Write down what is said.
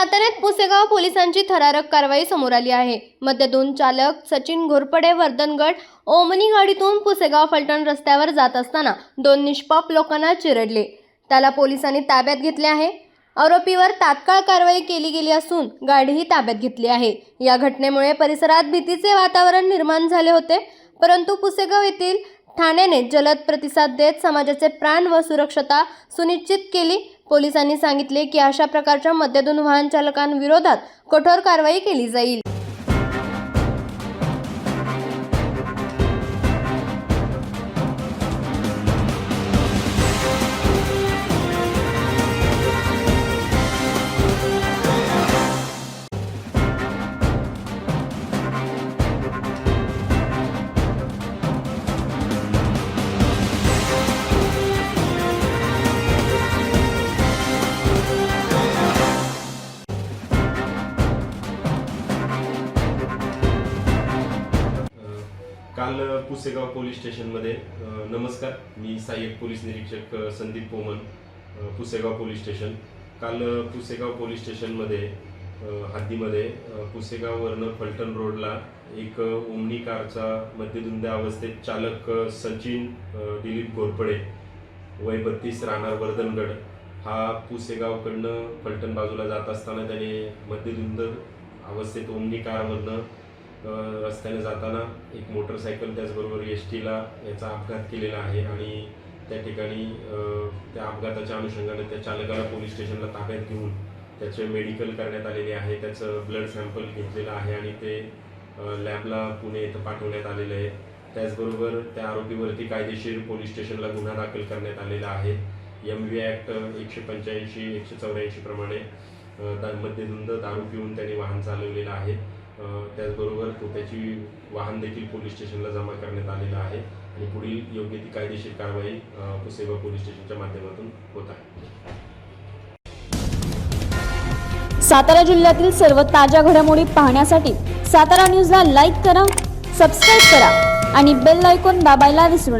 साताऱ्यात पुसेगाव पोलिसांची थरारक कारवाई समोर आली आहे. मध्यदून चालक सचिन घोरपडे वर्धनगड ओमनी गाडीतून पुसेगाव फलटण रस्त्यावर जात असताना दोन निष्पाप लोकांना चिरडले. त्याला पोलिसांनी ताब्यात घेतले आहे. आरोपीवर तात्काळ कारवाई केली गेली असून गाडीही ताब्यात घेतली आहे. या घटनेमुळे परिसरात भीतीचे वातावरण निर्माण झाले होते. परंतु पुसेगाव येथील ठाण्याने जलद प्रतिसाद देत समाजाचे प्राण व सुरक्षता सुनिश्चित केली. पोलिसांनी सांगितले की अशा प्रकारच्या मद्यधून वाहन चालकांविरोधात कठोर कारवाई केली जाईल. काल पुसेगाव पोलीस स्टेशनमध्ये नमस्कार मी सहाय्यक पोलीस निरीक्षक संदीप पोमन पुसेगाव पोलीस स्टेशन. काल पुसेगाव पोलीस स्टेशनमध्ये हद्दीमध्ये पुसेगाववरनं फलटण रोडला एक ओमनी कारचा मध्यधुंद अवस्थेत चालक सचिन दिलीप घोरपडे वय बत्तीस राहणार वर्धनगड. हा पुसेगावकडनं फलटण बाजूला जात असताना त्याने मध्यधुंद अवस्थेत ओमनी कारमधनं रस्त्याने जाताना एक मोटरसायकल त्याचबरोबर एस टीला याचा अपघात केलेला आहे आणि त्या ठिकाणी त्या अपघाताच्या अनुषंगाने त्या चालकाला पोलीस स्टेशनला ताब्यात घेऊन त्याचे मेडिकल करण्यात आलेले आहे. त्याचं ब्लड सॅम्पल घेतलेलं आहे आणि ते लॅबला पुणे इथं पाठवण्यात आलेलं आहे. त्याचबरोबर त्या आरोपीवरती कायदेशीर पोलीस स्टेशनला गुन्हा दाखल करण्यात आलेला आहे. एम व्ही ॲक्ट एकशे पंच्याऐंशी एकशे चौऱ्याऐंशी प्रमाणे दा मध्यधुंद दारू पिऊन त्यांनी वाहन चालवलेलं आहे. त्याचबरोबर तो त्याची वाहन देखील पोलीस स्टेशनला जमा करण्यात आलेलं आहे आणि पुढील योग्य ती कायदेशीर कारवाई अ, पोलीस स्टेशनच्या माध्यमातून होत आहे. सातारा जिल्ह्यातील सर्व ताज्या घडामोडी पाहण्यासाठी सातारा न्यूजला लाईक करा सबस्क्राईब करा आणि बेल आयकॉन दाबायला विसरू